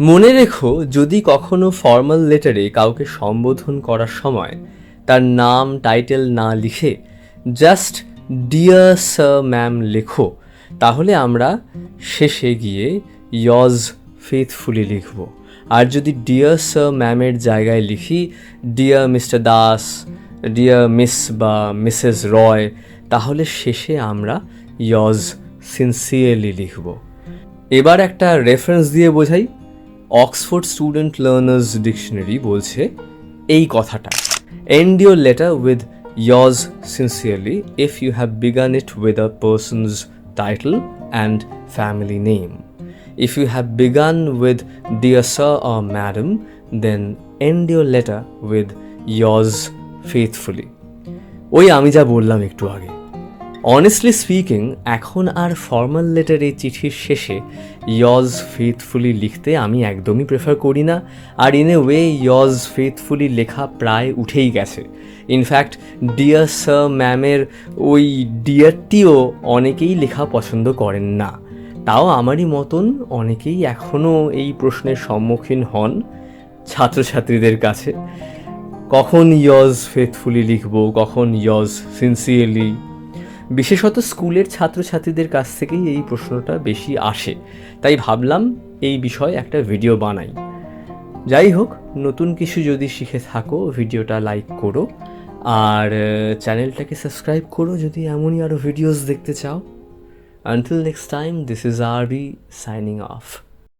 মনে রেখো, যদি কখনো ফর্মাল লেটারে কাউকে সম্বোধন করার সময় তার নাম টাইটেল না লিখে জাস্ট ডিয়ার স্যার ম্যাম লেখো, তাহলে আমরা শেষে গিয়ে ইয়জ ফেথফুলি লিখব। আর যদি ডিয়ার স্যার ম্যামের জায়গায় লিখি dear mister Das dear miss বা মিসেস রয় তাহলে শেষে আমরা ইয়জ সিনসিয়ারলি লিখব। এবার একটা রেফারেন্স দিয়ে বোঝাই। অক্সফোর্ড স্টুডেন্ট লার্নার্স ডিকশনারি বলছে এই কথাটা। End your letter with yours sincerely if you have begun it with a person's title and family name if you have begun with dear sir madam then end your letter with yours faithfully ওই আমি যা বললাম একটু আগে। Honestly speaking এখন আর formal লেটারে চিঠির শেষে ইয়জ faithfully লিখতে আমি একদমই প্রেফার করি না। আর in a way yours faithfully লেখা প্রায় উঠেই গেছে। ইনফ্যাক্ট ডিয়ার স্যার ম্যামের ওই ডিয়ারটিও অনেকেই লেখা পছন্দ করেন না। তাও আমারই মতন অনেকেই এখনও এই প্রশ্নের সম্মুখীন হন ছাত্রছাত্রীদের কাছে। কখন ইয়জ ফেথফুলি লিখব, কখন ইয়জ সিনসিয়ারলি বিশেষত স্কুলের ছাত্রছাত্রীদের কাছ থেকেই এই প্রশ্নটা বেশি আসে। তাই ভাবলাম এই বিষয়ে একটা ভিডিও বানাই। যাই হোক, নতুন কিছু যদি শিখে থাকো, ভিডিওটা লাইক করো। আর চ্যানেলটাকে সাবস্ক্রাইব করো যদি এমনই আরও ভিডিওস দেখতে চাও। Until next time this is R B signing off